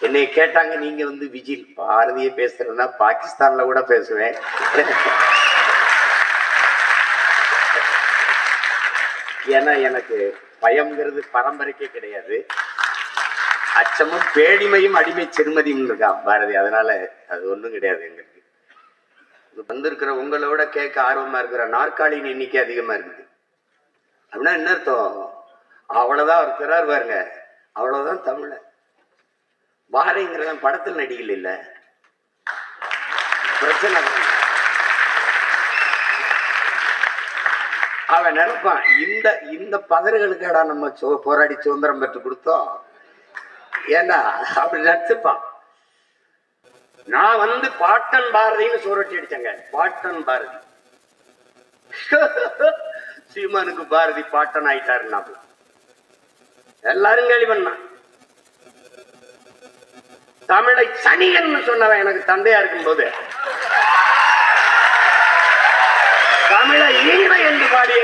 என்னை கேட்டாங்க நீங்க வந்து விஜில் பாரதிய பேசுறதுனா பாகிஸ்தான்ல கூட பேசுவேன். ஏன்னா எனக்கு பயம்ங்கிறது பரம்பரைக்கே கிடையாது. அச்சமும் பேடிமையும் அடிமை சிறுமதியும் இருக்கான் பாரதி. அதனால அது ஒண்ணும் கிடையாது எங்களுக்கு. வந்திருக்கிற உங்களோட கேட்க ஆர்வமா இருக்கிற நாற்காலியின் எண்ணிக்கை அதிகமா இருக்குது. அப்படின்னா என்ன அர்த்தம்? அவ்வளவுதான் அவர் இருப்பாருங்க பாருங்க. அவ்வளவுதான் தமிழ பாரதிங்கிறவன் படத்தில் நடிகள் இல்ல. பிரச்சனை அவன் நினைப்பான் இந்த இந்த பதறுகளுக்கடா நம்ம சோ போராடி சுதந்திரம் பெற்று கொடுத்தோம். ஏன்னா அப்படி நினைச்சுப்பான். நான் வந்து பாட்டன் பாரதின்னு சூரட்டி அடிச்சேங்க. பாட்டன் பாரதி. சீமானுக்கு பாரதி பாட்டன் ஆயிட்டாருன்னா எல்லாரும் கேள்வி பண்ணான். தமிழை சனியன்னு சொன்னவன் எனக்கு தந்தையா இருக்கும்போது. தமிழை இனிமை என்று பாடிய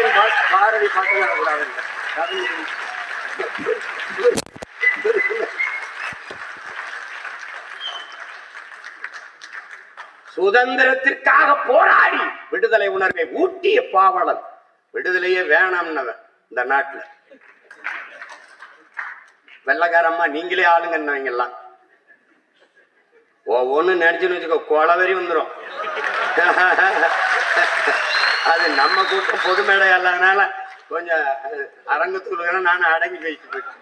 பாரதி பாட்டன் சுதந்திரத்திற்காக போராடி விடுதலை உணர்வை ஊட்டிய பாவலன். விடுதலையே வேணாம்னவன் இந்த நாட்டுல. வெள்ளக்காரம்மா நீங்களே ஆளுங்கன்னவங்க எல்லாம் ஒவ்வொன்னு நினைச்சுன்னு வச்சுக்கோ கொலவெறி வந்துடும் அது நம்ம கூட்டம் பொது மேடை இல்லாதனால கொஞ்சம் அரங்கத்துக்குள்ள நானும் அடங்கி போயிட்டு போயிட்டு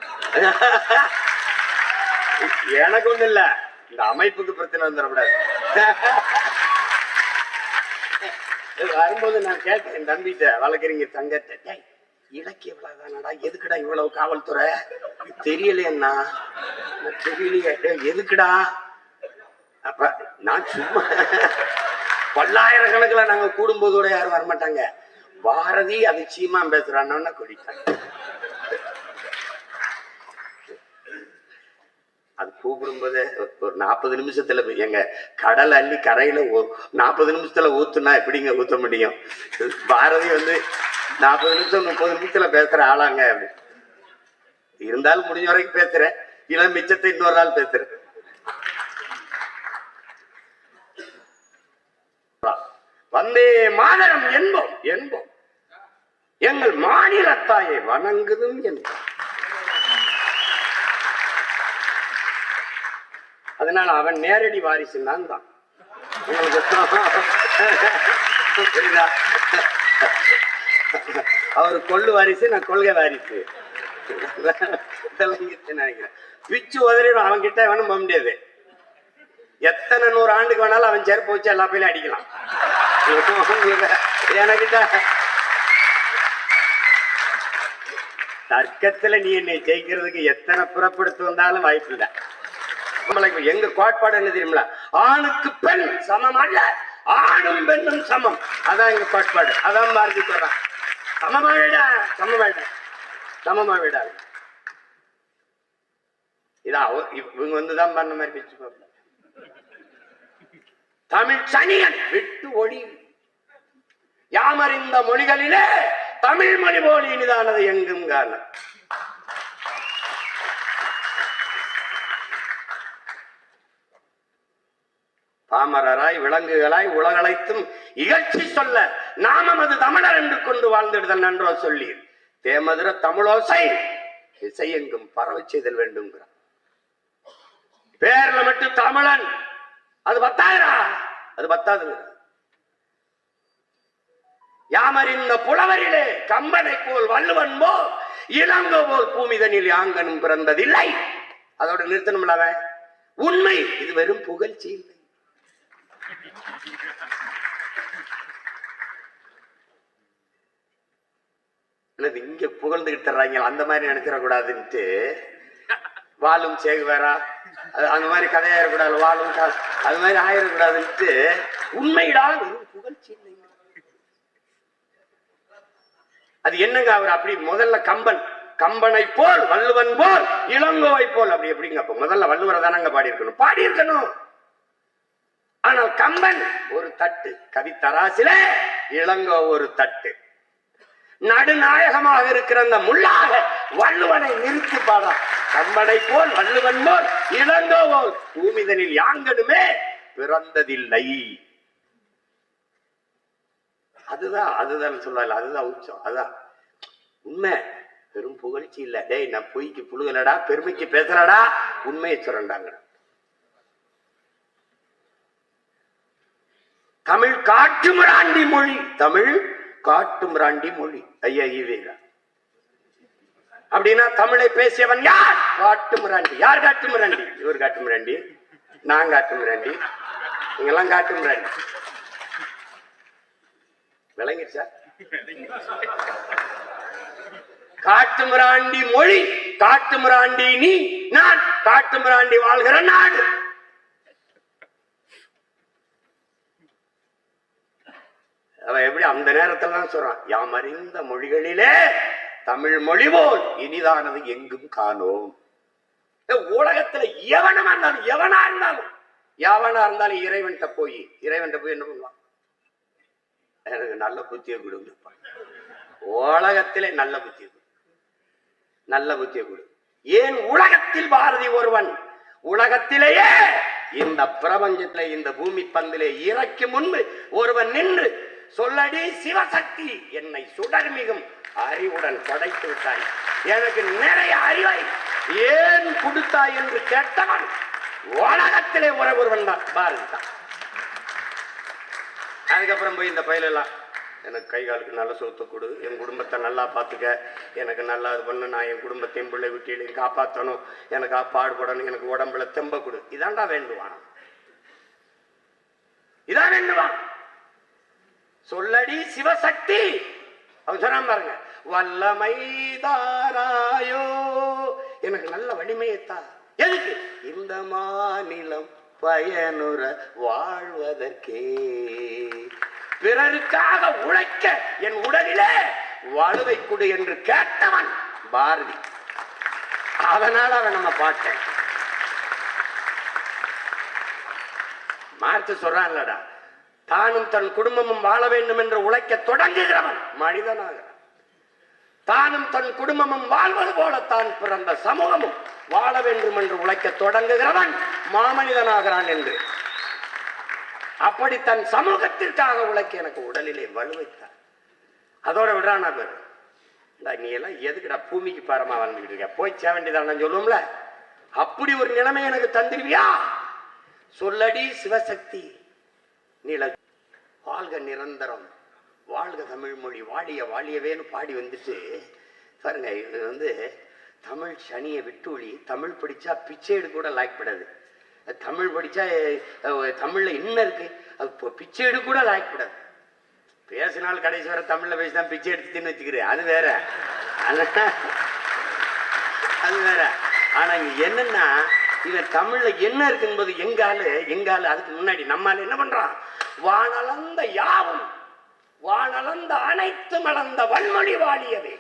எனக்கு ஒன்றும் இல்லை. இந்த அமைப்புக்கு பிரச்சனை வந்துடக்கூடாது வரும்போது நான் கேட்டேன் என் தம்பிட்ட வழக்கறிஞர் தங்கத்தை இலக்கிய விழாதானடா? எதுக்குடா இவ்வளவு காவல்துறை? தெரியலையண்ணா. தெரியலையே. எதுக்குடா? அப்ப நான் சும்மா பல்லாயிரக்கணக்கில் நாங்க கூடும்போதோட யாரும் வரமாட்டாங்க. பாரதி அது சீமா பேசுறான்னு கூட்டிட்டாங்க அது கூப்பிடும்போது ஒரு நாற்பது நிமிஷத்துல போய் எங்க கடல் அள்ளி கரையில நாற்பது நிமிஷத்துல ஊத்துனா எப்படிங்க ஊத்த முடியும்? பாரதி வந்து நாற்பது நிமிஷம் முப்பது நிமிஷத்துல பேசுற ஆளாங்க. அப்படி இருந்தாலும் முடிஞ்ச வரைக்கும் பேசுறேன். இல்ல மிச்சத்தை இன்னொரு நாள் பேசுறேன். வந்தே மாதரம் என்போம் என்போம். எங்கள் மாநிலத்தாயை வணங்குதும் என்போம். அதனால அவன் நேரடி வாரிசு நான் தான். உங்களுக்கு புரியுதா? அவர் கொள்ளு வாரிசு நான் கொள்கை வாரிசு. நினைக்கிறேன். பிச்சு உதறிடும் அவன் கிட்ட வேணும் போக முடியாது. எத்தனை நூறு ஆண்டுக்கு வேணாலும் அவன் செருப்பு வச்சு எல்லா பேரும் அடிக்கலாம். எனக்கிட்ட தர்க்கத்துல நீ என்னை ஜெயிக்கிறதுக்கு எத்தனை புறப்படுத்து வந்தாலும் வாய்ப்பு இல்லை. நம்மளுக்கு எங்க கோட்பாடு என்ன தெரியுமில ஆணுக்கு பெண் சமம் அல்ல ஆணும் பெண்ணும் சமம். அதான் எங்க கோட்பாடு. அதான் பாரதி சொல்றான் சமமா விடா? சமமா சமமா விடா. இதா இவங்க வந்துதான் பண்ண மாதிரி வச்சுக்கோ தமிழ் சனியன் விட்டு ஒளி. யாமறிந்த மொழிகளிலே தமிழ் மொழி போலி இனிதானது எங்கும் காரணம். பாமரராய் விலங்குகளாய் உலகளைத்தும் இகழ்ச்சி சொல்ல நாமமது தமிழர் என்று கொண்டு வாழ்ந்திடுதல் நன்றோ சொல்லி தேமதுர தமிழோசை இசையெங்கும் பரவச் செய்தல் வேண்டும்ங்கிறார். பேர்ல மட்டும் தமிழன். அது பத்தாயிரா அது பத்தாதுங்க யாமறிந்த புலவரிலே கம்பனை போல் வள்ளுவன் போல் இளங்கோ போல் பூமிதனில் யாங்கனும் பிறந்ததில்லை. அதோட நிறுத்தணும்ல அவன் உண்மை இது வெறும் புகழ்ச்சி இல்லை. இங்க புகழ்ந்துகிட்டு தர்றாங்க அந்த மாதிரி நினைச்சிட கூடாதுன்ட்டு வாழும் சேகுவேரா அது அந்த மாதிரி கதையாயிடக்கூடாது வாழும் அது மாதிரி ஆயிடக்கூடாதுன்ட்டு. உண்மையிடா வெறும் புகழ்ச்சி இல்லை அது என்னங்க அவர் அப்படி முதல்ல கம்பன்? கம்பனை போல் வள்ளுவன் போல் இளங்கோவை போல் அப்படி எப்படிங்க? அப்ப முதல்ல வள்ளுவரை தானங்க பாடி இருக்கணும் பாடி இருக்கணும் ஆனால் கம்பன் ஒரு தட்டு கவித்தராசிலே இளங்கோ ஒரு தட்டு. நடுநாயகமாக இருக்கிற அந்த முள்ளாக வள்ளுவனை நிறுத்தி பாடா கம்பனை போல் வள்ளுவன் போல் இளங்கோ போல் பூமிதனில் யாங்கனுமே பிறந்ததில்லை. அதுதான் அதுதான் சொல்லல அதுதான் உச்சம் அதான். உண்மை பெரும் புகழ்ச்சி இல்ல. டேய் நான் பொய்க்கு புழுகலடா பெருமைக்கு பேசுறடா உண்மையை சொல்றேன்டாங்க தமிழ் காட்டுமிராண்டி மொழி தமிழ் காட்டுமிராண்டி மொழி. ஐயா ஈவேரா அப்படின்னா தமிழை பேசியவன் யார்? காட்டுமிராண்டி. யார் காட்டுமிராண்டி? இவர் காட்டுமிராண்டி. நான் காட்டுமிராண்டி. நீங்கெல்லாம் காட்டுமிராண்டி. விளங்கிடுச்சா? காட்டுமிராண்டி மொழி காட்டுமிராண்டி நீ நான் காட்டுமிராண்டி வாழ்கிற நாடு. அவன் எப்படி அந்த நேரத்துல தான் சொல்றான் யாம் அறிந்த மொழிகளிலே தமிழ் மொழி போல் இனிதானது எங்கும் காணோம். உலகத்துல எவனமா இருந்தாலும் எவனா இருந்தாலும் எவனா இருந்தாலும் இறைவன்கிட்ட போய் இறைவன்கிட்ட போய் என்ன பண்ணுவான்? எனக்கு நல்ல புத்தியை கொடுங்க உலகத்திலே நல்ல புத்தியை கொடு. நல்ல புத்தியை கொடு. ஏன் உலகத்தில் பாரதி ஒருவன்? உலகத்திலேயே இந்த பிரபஞ்சத்திலே இந்த பூமி பந்திலே இறக்கி முன்பு ஒருவன் நின்று சொல்லடி சிவசக்தி என்னை சுடர்மிகும் அறிவுடன் படைத்து விட்டாய். எனக்கு நிறைய அறிவை ஏன் கொடுத்தாய்? என்று கேட்டவன் உலகத்திலே ஒரே ஒருவன் தான் பாரதி தான். அதுக்கப்புறம் போய் இந்த பயிலெல்லாம். எனக்கு கை காலுக்கு நல்ல சொத்து கொடு. என் குடும்பத்தை நல்லா பார்த்துக்க எனக்கு நல்லா இது பண்ணு. நான் என் குடும்பத்தையும் பிள்ளை வீட்டிலையும் காப்பாற்றணும் எனக்கு பாடுபடணும் எனக்கு உடம்புல தெம்ப கொடு. இதான்டா வேண்டுவான். இதான் வேண்டுவான். சொல்லடி சிவசக்தி. அவன் சொன்னான் பாருங்க வல்லமை தாராயோ எனக்கு நல்ல வலிமையைத்தா. எதுக்கு? இந்த மாநிலம் பயனுற வாழ்வதற்கே. பிறருக்காக உழைக்க என் உடலிலே வலுவை கொடு என்று கேட்டவன் பாரதி. அதனால அவன் நம்ம பாட்டேன் மார்த்து சொல்றான்லடா தானும் தன் குடும்பமும் வாழ வேண்டும் என்று உழைக்க தொடங்குகிறவன் மனிதனாகிறான் தானும் தன் குடும்பமும் வாழ்வது போல தான் பிறந்த சமூகமும். வாழ வேண்டும் என்று உழைக்க தொடங்குகிறவன் மாமனிதனாகிறான் என்று. அப்படி தன் சமூகத்திற்காக உழைக்க எனக்கு உடலிலே வலுவைத்தார் அதோட விடுறானா பேர் இந்த நீ எல்லாம் எதுக்குடா பூமிக்கு பாரமா வாழ்ந்துகிட்டு இருக்க? போய் சேர சொல்லுவோம்ல? அப்படி ஒரு நிலைமை எனக்கு தந்துருவியா சொல்லடி சிவசக்தி. நில வாழ்க நிரந்தரம். வாழ்க தமிழ் மொழி வாழிய வாழியவேன்னு பாடி வந்துட்டு பாருங்க இது வந்து தமிழ் சனியை விட்டொழி தமிழ் படிச்சா பிச்சை எடுக்க கூட லாய்க்கப்படாது தமிழ் படிச்சா தமிழில் தமிழ்ல என்ன இருக்கு? அது இப்போ பிச்சை எடுக்க கூட லாய்க்கப்படாது பேசினால் கடைசி வரை தமிழில் பேசி தான் பிச்சை எடுத்துன்னு வச்சுக்கிறேன். அது வேற. அது வேற. ஆனா இங்க என்னன்னா இவன் தமிழ்ல என்ன இருக்கும்போது எங்காலு எங்காலு அதுக்கு முன்னாடி நம்மால் என்ன பண்றான்? வானளந்த யாவும் வானளந்த அனைத்து மலர்ந்த வன்மொழி வாழியவே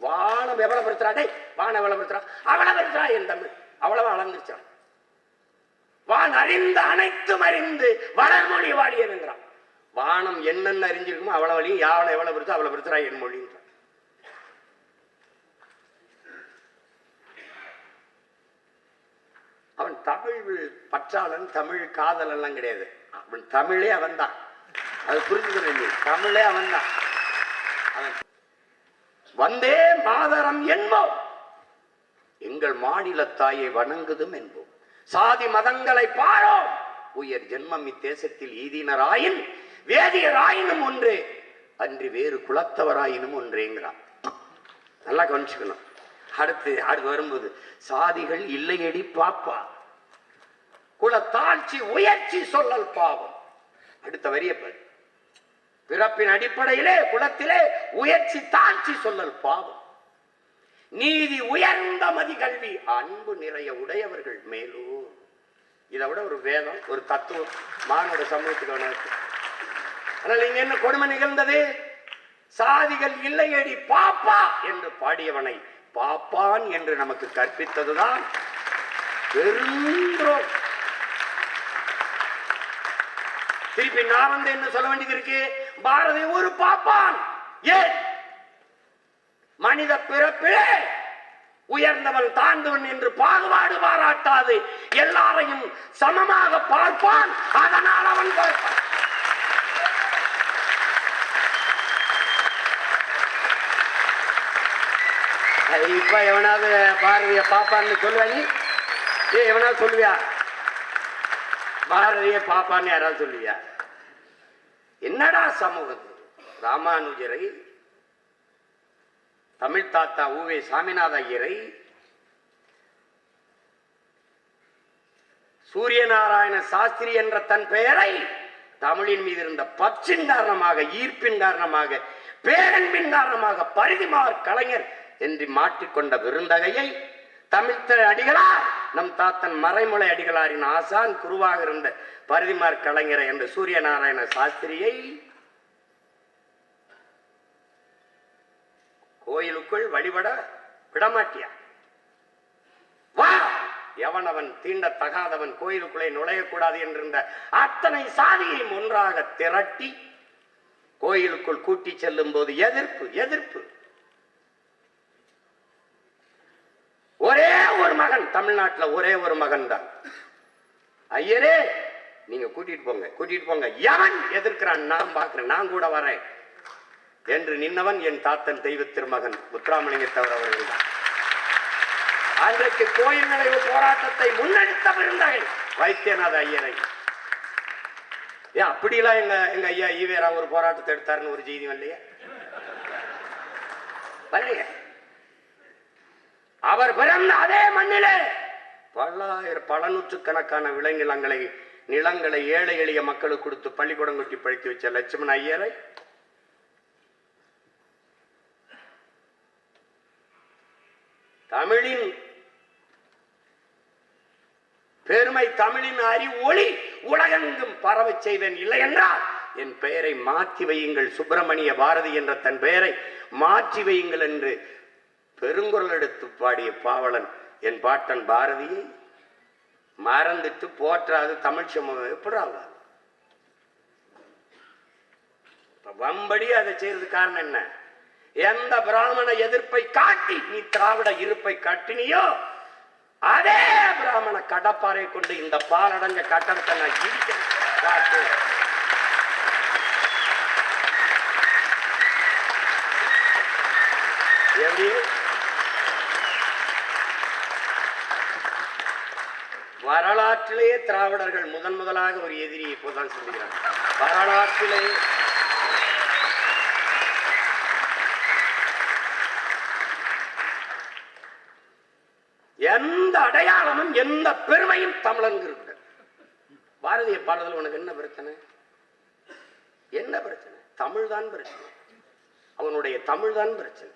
வானம் எவ்வளவுப்படுத்துறா டேய் வானம் எவ்வளவு எவ்வளவுப்படுத்துறா அவ்வளவுப்படுத்துறா என் தமிழ் அவ்வளவு அளந்துருச்சான். வான் அறிந்த அனைத்தும் அறிந்து வளர்மொழி வாழியவென்றான் வானம் என்னென்ன அறிஞ்சிருக்குமோ அவ்வளவு வழியும் யாவளை எவ்வளவு பெருத்தோ அவ்வளவு பெருத்துறா என் மொழின்றான். அவன் தமிழ் பற்றாளன் தமிழ் காதல் எல்லாம் கிடையாது. அவன் தமிழே அவன்தான். அது புரிஞ்சுக்கிறேன் தமிழே அவன்தான். தான் வந்தே மாதரம் என்போம். எங்கள் மாநில தாயை வணங்குதும் என்போம். சாதி மதங்களை பாரோம். உயர் ஜென்மம் இத்தேசத்தில் ஈதினராயின் வேதியராயினும் ஒன்றே. அன்றி வேறு குலத்தவராயினும் ஒன்றேங்கிறான் நல்லா கவனிச்சுக்கணும். அடுத்து அடுத்து வரும்போது சாதிகள் இல்லையடி பாப்பா. குலத்தாட்சி உயர்ச்சி சொல்லல் பாவம். அடுத்த வரிய பாரு. பிறப்பின் அடிப்படையிலே குலத்திலே உயர்ச்சி தாழ்ச்சி சொல்லல் பாவம். நீதி உயர்ந்த மதி கல்வி அன்பு நிறைய உடையவர்கள் மேலூர் இதை விட ஒரு வேதம் ஒரு தத்துவம் மானுட சமூகத்துக்கு ஆனால் இங்க என்ன கொடுமை நிகழ்ந்தது? சாதிகள் இல்லையடி பாப்பா என்று பாடியவனை பாப்பான் என்று நமக்கு கற்பித்ததுதான் பெருந்தோம். திருப்பி நான் வந்து என்ன சொல்ல வேண்டியது இருக்கு. பாரதி ஒரு பாப்பான். ஏன்? மனித பிறப்பிலே உயர்ந்தவன் தாழ்ந்தவன் என்று பாகுபாடு பாராட்டாது. எல்லாரையும் சமமாக பார்ப்பான். அதனால் அவன் பார்ப்பான். இப்ப எவனாவது பாரதிய பாப்பான்னு சொல்லுவாங்க ஏ எவனாவது சொல்லுவியா? பாரதிய பாப்பான்னு யாராவது சொல்லுவியா? என்னடா சமூகம்? ராமானுஜரை தமிழ் தாத்தா ஊவே சாமிநாத ஐயரை சூரியநாராயண சாஸ்திரி என்ற தன் பெயரை தமிழின் மீது இருந்த பற்றின் காரணமாக ஈர்ப்பின் காரணமாக பேரன்பின் காரணமாக பரிதிமார் கலைஞர் என்று மாற்றிக்கொண்ட விருந்தகையை தமிழ்த்த அடிகளார் நம் தாத்தன் மறைமலை அடிகளாரின் ஆசான் குருவாக இருந்த பரிதிமார் கலைஞரை என்ற சூரியநாராயண சாஸ்திரியை கோயிலுக்குள் வழிபட விடமாட்டியா வா! எவனவன் தீண்டத்தகாதவன் கோயிலுக்குள்ளே நுழையக்கூடாது என்றிருந்த அத்தனை சாதியையும் ஒன்றாக திரட்டி கோயிலுக்குள் கூட்டி செல்லும் போது எதிர்ப்பு எதிர்ப்பு. ஒரே ஒரு மகன். தமிழ்நாட்டில் ஒரே ஒரு மகன் தான் ஐயரே நீங்க கூட்டிட்டு போங்க கூட்டிட்டு போங்க. யான் எதிர்க்கிறான்? நான் பார்க்கிறேன். நான் கூட வரேன். என்று நின்னவன் என் தாத்தன் தெய்வ திருமகன் முத்துராமலிங்கத்தவர் அவர்கள் தான். அன்றைக்கு கோயில் நிலைவு போராட்டத்தை முன்னெடுத்த விருந்தகை வைத்தியநாத ஐயரை. ஏன் அப்படிலாம் எங்க எங்க ஐயா ஈவேரா ஒரு போராட்டத்தை எடுத்தாருன்னு ஒரு செய்தி வரலையா? வரலையே. அவர் பிறந்த அதே மண்ணிலே பல்லாயிரம் பல நூற்றுக்கணக்கான விலங்கிலங்களை நிலங்களை ஏழை எளிய மக்களுக்கு கொடுத்து பள்ளிக்கூடம் கொட்டி பழித்து வச்ச லட்சுமண ஐயரை தமிழின் பெருமை தமிழின் அறி ஒளி உலகெங்கும் பரவச் செய்வேன் இல்லை என்றால் என் பெயரை மாற்றி வையுங்கள். சுப்பிரமணிய பாரதி என்ற தன் பெயரை மாற்றி வையுங்கள் என்று பெருங்குரல் எடுத்து பாடிய பாவலன் என் பாட்டன் பாரதியை மறந்துட்டு போற்றாது தமிழ் சமூகம் எப்படி வம்படி அதை செய்யறது காரணம் என்ன? எந்த பிராமண எதிர்ப்பை காட்டி நீ திராவிட இருப்பை காட்டினியோ அதே பிராமண கடப்பாறை கொண்டு இந்த பாலடைஞ்ச கட்டடத்தை நான் இடிக்கிறேன். காட்டு எப்படி? வரலாற்றிலேயே திராவிடர்கள் முதன் முதலாக ஒரு எதிரியை இப்போதான் சந்திக்கிறார் வரலாற்றிலே எந்த அடையாளமும் எந்த பெருமையும் தமிழன் இருக்கு பாரதிய பாடுதல் உனக்கு என்ன பிரச்சனை? என்ன பிரச்சனை? தமிழ் தான் பிரச்சனை. அவனுடைய தமிழ் தான் பிரச்சனை.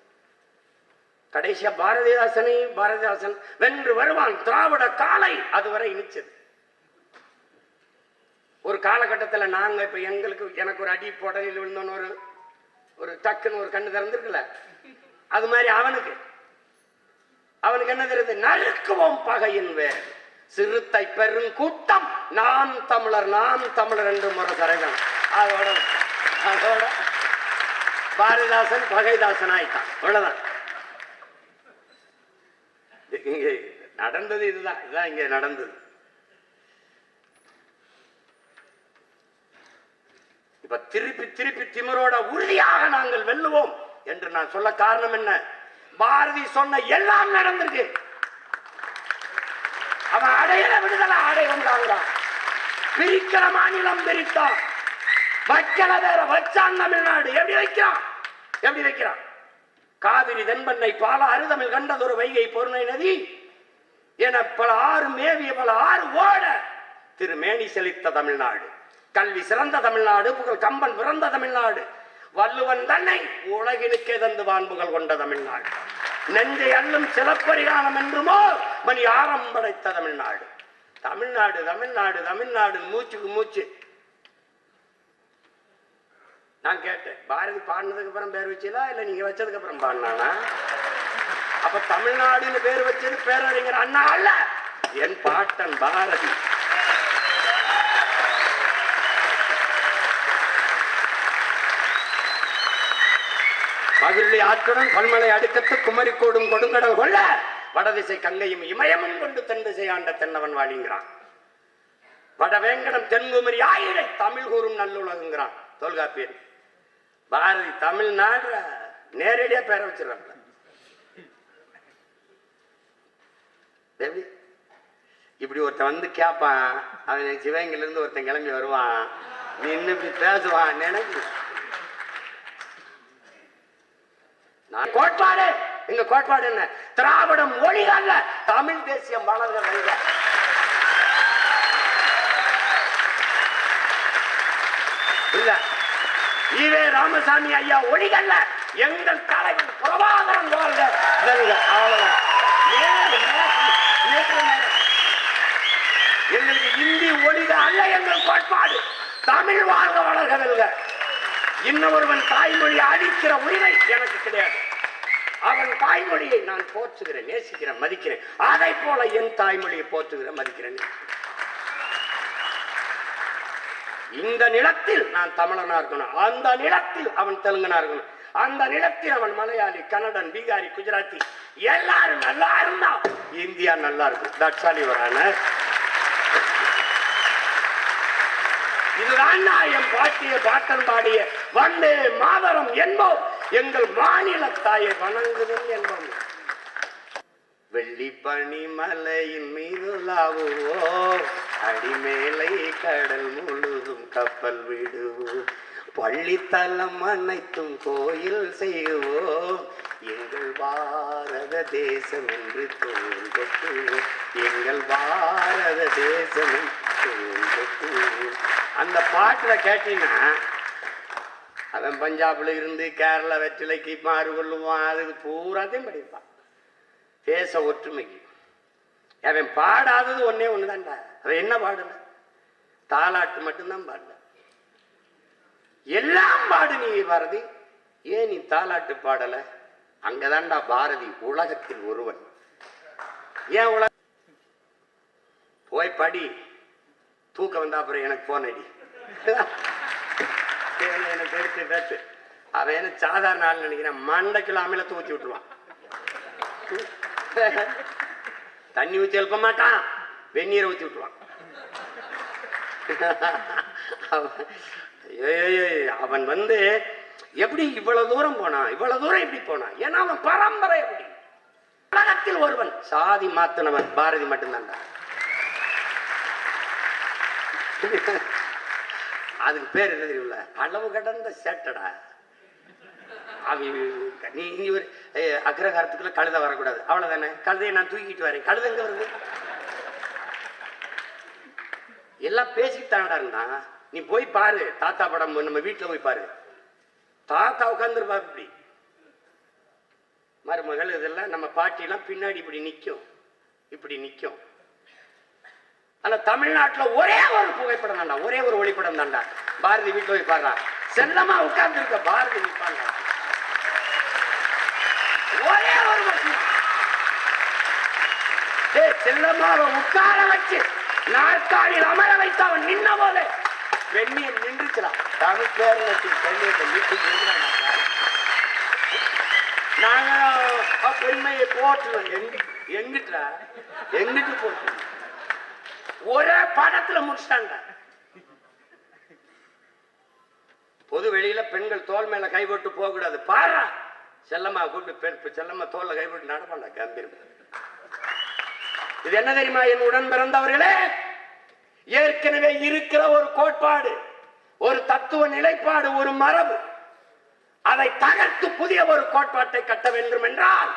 கடைசியா பாரதிதாசனை பாரதிதாசன் வென்று வருவான் திராவிட காலை அதுவரை இனிச்சது. ஒரு காலகட்டத்தில் நாங்க இப்ப எங்களுக்கு எனக்கு ஒரு அடி புடலில் விழுந்தோன்னு ஒரு ஒரு டக்குன்னு ஒரு கண்ணு திறந்துருக்குல்ல? அது மாதிரி அவனுக்கு. அவனுக்கு என்ன தெரியுது? நறுக்குவோம் பகையின் வேர். சிறுத்தை பெருங்கூட்டம் நாம் தமிழர் நாம் தமிழர் என்று முறை தரவேன் அதோட அதோட பாரதிதாசன் பகைதாசன் ஆயிட்டான் அவ்வளவுதான். இங்கே நடந்தது இதுதான். இதுதான் இங்கே நடந்தது. இப்ப திருப்பி திருப்பி திமிரோட உறுதியாக நாங்கள் வெல்லுவோம் என்று நான் சொல்ல காரணம் என்ன? பாரதி சொன்ன எல்லாம் நடந்திருக்கு. அவன் அடையில விடுதலை அடையண்டாங்கிறான் பிரிக்கிற மாநிலம் பிரித்தான். வைக்கல வேற வச்சான் தமிழ்நாடு. எப்படி வைக்கிறான்? எப்படி வைக்கிறான்? காவிரி தென்பண்ணை பால அருதமிழ் கண்டதொரு வைகை பொருணை நதி. என பல ஆறு மேவிய பல ஆறு ஓட திருமேனி செழித்த தமிழ்நாடு. கல்வி சிறந்த தமிழ்நாடு புகழ் கம்பன் பிறந்த தமிழ்நாடு. வள்ளுவன் தன்னை உலகினுக்கே தந்து வான்புகள் கொண்ட தமிழ்நாடு. நெஞ்சை அள்ளும் சிலப்பரிகாரம் என்றுமோ மணி ஆரம் படைத்த தமிழ்நாடு. தமிழ்நாடு தமிழ்நாடு தமிழ்நாடு மூச்சுக்கு மூச்சு நான் கேட்டேன். பாரதி பாடினதுக்கு அப்புறம் பேர் வச்சீங்களா? இல்ல நீங்க வச்சதுக்கு அப்புறம் பாடினானா அப்ப தமிழ்நாடுன்னு பேர் வச்சது பேரறிஞர் அண்ணா அல்ல. என் பாட்டன் பாரதி. மதுரை ஆற்றுடன் பல்மலை அடுக்கத்து குமரிக்கோடும் கொடுங்கடல் கொள்ள வடதிசை கங்கையும் இமயமும் கொண்டு தென் திசை ஆண்ட தென்னவன் வாழிங்கிறான். வடவேங்கடம் தென்குமரி ஆயிரை தமிழ் கூறும் நல்லுலகுங்கிறான். தொல்காப்பியன். பாரதி தமிழ்நாடு நேரடியா பேர வச்சிடறாங்க. எப்படி இப்படி ஒருத்தன் வந்து கேட்பான் அவன் சிவகங்கையில இருந்து ஒருத்தன் கிளம்பி வருவான். நின்று இப்படி பேசுவான் நினைக்கு. நான் கோட்பாடு. எங்க கோட்பாடு என்ன? திராவிடம் மொழி அல்ல தமிழ் தேசியம் வளர்க வெல்க ஈவே ராமசாமி ஐயா ஒளிகள்ல எங்கள் தலைவர் பிரபாகரன் வாழ்க. எங்களுக்கு இந்தி ஒளிக அல்ல எங்கள் கோட்பாடு. தமிழ் வாழ்க வளர்க இன்னொருவன் தாய்மொழி அழிக்கிற உரிமை எனக்கு கிடையாது. அவன் தாய்மொழியை நான் போற்றுகிறேன் நேசிக்கிறேன் மதிக்கிறேன். அதை போல என் தாய்மொழியை போற்றுகிறேன் மதிக்கிறேன். இந்த நிலத்தில் நான் தமிழனா இருக்கணும். அந்த நிலத்தில் அவன் தெலுங்கனா இருக்கணும். அந்த நிலத்தில் அவன் மலையாளி கன்னடன் பீகாரி குஜராத்தி எல்லாரும் நல்லா இருந்தா இந்தியா நல்லா இருக்கும் தட்சாலி வரான இதுதான் என் பாட்டிய பாட்டன் பாடிய வந்தே மாதரம் என்போம். எங்கள் மாநில தாயை வணங்குதல் என்போம். வெள்ளி பனி மலையின் மீது லாவுவோம் அடிமேலை கடல் முழுதும் கப்பல் விடுவோம். பள்ளித்தலம் அனைத்தும் கோயில் செய்வோம். எங்கள் பாரத தேசம் என்று தோன்றுவோம் எங்கள் பாரத தேசம் என்று தோன்றுவோம் அந்த பாட்டில் கேட்டீங்கன்னா அவன் பஞ்சாபில் இருந்து கேரளா வெற்றிலைக்கு மாறு கொள்ளுவான். அதுக்கு பூராத்தையும் படிப்பான். தேச ஒற்றுமைக்கு. அவன் பாடாதது ஒன்னே ஒண்ணுதான்டா. அவன் என்ன பாடல தாலாட்டு மட்டும்தான் பாடல எல்லாம் பாடு நீ பாரதி. ஏன் நீ தாலாட்டு பாடல? அங்கதான்டா பாரதி உலகத்தில் ஒருவன். ஏன் உலக போய் படி. தூக்கம் வந்தா அப்புறம் எனக்கு போன் அடி. எனக்கு எடுத்து பேசு. அவன் என்ன சாதாரண ஆள் நினைக்கிறேன். மண்டைக்குள்ள அமையில தூக்கி விட்டுருவான். தண்ணி ஊத்தி எழுப்ப மாட்டான். வெந்நீரை ஊத்தி விட்டுருவான். அவன் அவன் வந்து எப்படி இவ்வளவு தூரம் போனான்? இவ்வளவு தூரம் எப்படி போனான்? ஏன்னா அவன் பரம்பரை எப்படி உலகத்தில் ஒருவன். சாதி மாத்தினவன். பாரதி மட்டும்தான்டா அதுக்கு பேர் என்ன தெரியுமில்ல அளவு கடந்த சேட்டடா. அவன் நீ ஒரு அக்ரகாரத்துக்குள்ள கழுதை வரக்கூடாது. அவ்வளவுதானே? கழுதையை நான் தூக்கிட்டு வரேன். கழுதை எங்க வருது? எல்லாம் பேசிட்டு தானடா இருந்தான் நீ போய் பாரு. தாத்தா படம் நம்ம வீட்டுல போய் பாரு. தாத்தா உட்காந்துருப்பா இப்படி. மருமகள் இதெல்லாம் நம்ம பாட்டிலாம் பின்னாடி இப்படி நிக்கும். இப்படி நிக்கும். ஆனா தமிழ்நாட்டுல ஒரே ஒரு புகைப்படம் தான்டா. ஒரே ஒரு ஒளிப்படம் தான்டா. பாரதி வீட்டுல போய் பாடுறா செல்லமா உட்கார்ந்து இருக்க பாரதி நிற்பாங்க ஒரே ஒரு மட்டும் செல்லம்மா அவன் உட்கார வச்சு நாற்காலியில் அமர வைத்து அவன் நின்ன போது. பெண்ணியம் நின்றுச்சுடா. தமிழ் பேரலத்தில் பெண்ணியத்தை வீட்டுக்கு நாங்க அஹ், பெண்மையை போட்டுருவோம் எங்க எங்கிட்ட எங்கிட்டு போட்டு ஒரே படத்துல முடிச்சிட்டாங்க பொது வெளியில பெண்கள் தோல் மேல கை போட்டு போக கூடாது செல்லம்மா கூப்பிட்டு செல்லம்மா தோல்ல கைவிட்டு போட்டு நடப்பாண்டா கம்பீரம். இது என்ன தெரியுமா என் உடன் பிறந்தவர்களே? ஏற்கனவே இருக்கிற ஒரு கோட்பாடு ஒரு தத்துவ நிலைப்பாடு ஒரு மரபு. அதை தகர்த்து புதிய ஒரு கோட்பாட்டை கட்ட வேண்டும் என்றால்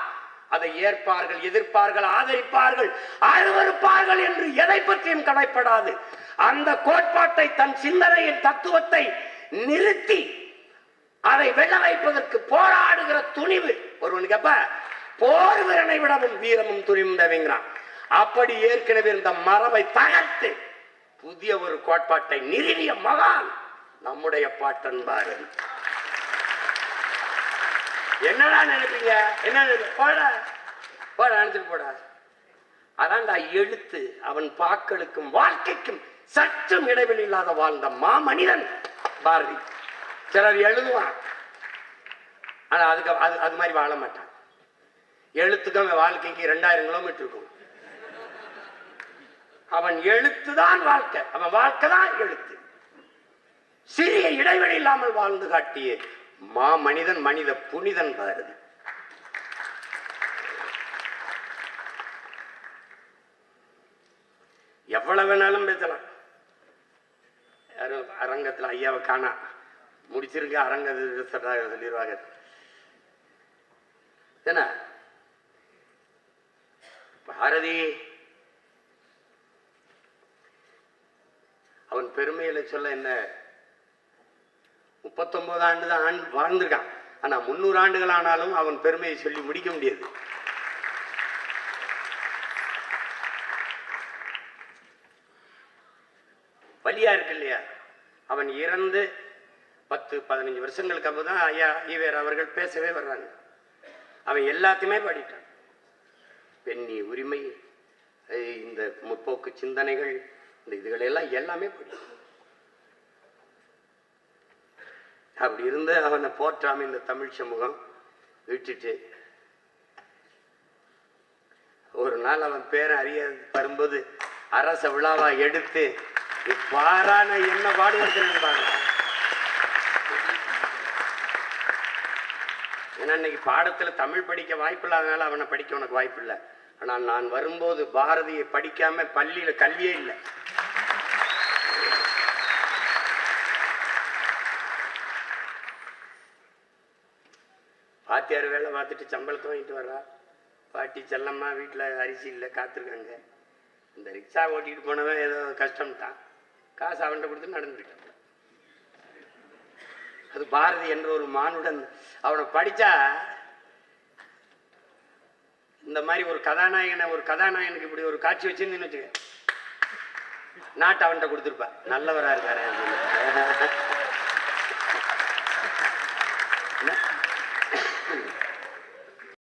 அதை ஏற்பார்கள் எதிர்ப்பார்கள் ஆதரிப்பார்கள் அருவருப்பார்கள் என்று எதை பற்றியும் கடைப்படாது அந்த கோட்பாட்டை தன் சிந்தனையின் தத்துவத்தை நிறுத்தி அதை வெல்ல வைப்பதற்கு போராடுகிற துணிவு. ஒருவனுக்கு அப்ப போர் வீரனை விடவும் வீரமும் துணிவும் தேவைங்கிறான். அப்படி ஏற்கனவே இருந்த மரபை தகர்த்து புதிய ஒரு கோட்பாட்டை நிறுவிய மகான் நம்முடைய பாட்டன் பாரதி என்னடா நினைப்பீங்க? என்ன போட போட. போடா நினைச்சிட்டு போடா. அதான்டா எழுத்து. அவன் பாக்களுக்கும் வாழ்க்கைக்கும் சற்றும் இடைவெளி இல்லாத வாழ்ந்த மாமனிதன் பாரதி. சிலர் எழுதுவான் ஆனா அதுக்கு அது அது மாதிரி வாழ மாட்டான் எழுத்துக்கும் அவன் வாழ்க்கைக்கு ரெண்டாயிரம் கிலோமீட்டர் இருக்கும். அவன் எழுத்து தான் வாழ்க்கை. அவன் வாழ்க்கை தான் எழுத்து. சிறிய இடைவெளி இல்லாமல் வாழ்ந்து காட்டிய மா மனிதன் மனித புனிதன் பாருது. எவ்வளவு வேணாலும் பேசலாம். யாரும் அரங்கத்துல ஐயாவை காணா. முடிச்சிருக்க அரங்க சொல்லிடுவாங்க என்ன பாரதி அவன் பெருமையில சொல்ல என்ன? முப்பத்தொன்பது ஆண்டு தான் வாழ்ந்திருக்கான். ஆனா முன்னூறு ஆண்டுகள் ஆனாலும் அவன் பெருமையை சொல்லி முடிக்க முடியாது. வழியா இருக்கு இல்லையா? அவன் இறந்து பத்து பதினஞ்சு வருஷங்களுக்கு அப்போ தான் ஐயா ஈவேர் அவர்கள் பேசவே வர்றாங்க. அவன் எல்லாத்தையுமே பாடிட்டான். பெண்ணி உரிமை இந்த முற்போக்கு சிந்தனைகள் இந்த இதுகளெல்லாம் எல்லாமே பாடிட்டான். அப்படி இருந்து அவனை போற்றாம இந்த தமிழ் சமூகம் விட்டுட்டு ஒரு நாள் அவன் பேரை அறிய வரும்போது அரச விழாவா எடுத்து பாரான என்ன நான் என்ன ஏன்னா இன்னைக்கு பாடத்துல தமிழ் படிக்க வாய்ப்பு இல்லாதனால அவனை படிக்க உனக்கு வாய்ப்பு இல்லை. ஆனால் நான் வரும்போது பாரதியை படிக்காம பள்ளியில கல்வியே இல்லை. பாத்தியார் வேலை பார்த்துட்டு சம்பளத்தை வாங்கிட்டு வர்றா? பாட்டி செல்லம்மா வீட்டில் அரிசி இல்லை காத்திருக்காங்க. இந்த ரிக்ஷா ஓட்டிகிட்டு போனவன் ஏதோ கஷ்டம்தான் காசு அவன்கிட்ட கொடுத்து நடந்துட்டான் அது பாரதி என்ற ஒரு மானுடன் அவனை படிச்சா இந்த மாதிரி ஒரு கதாநாயகனை ஒரு கதாநாயகனுக்கு இப்படி ஒரு காட்சி வச்சிருந்தேன்னு வச்சுக்க நாட்டை அவன்கிட்ட கொடுத்துருப்பா. நல்லவரா இருக்காரு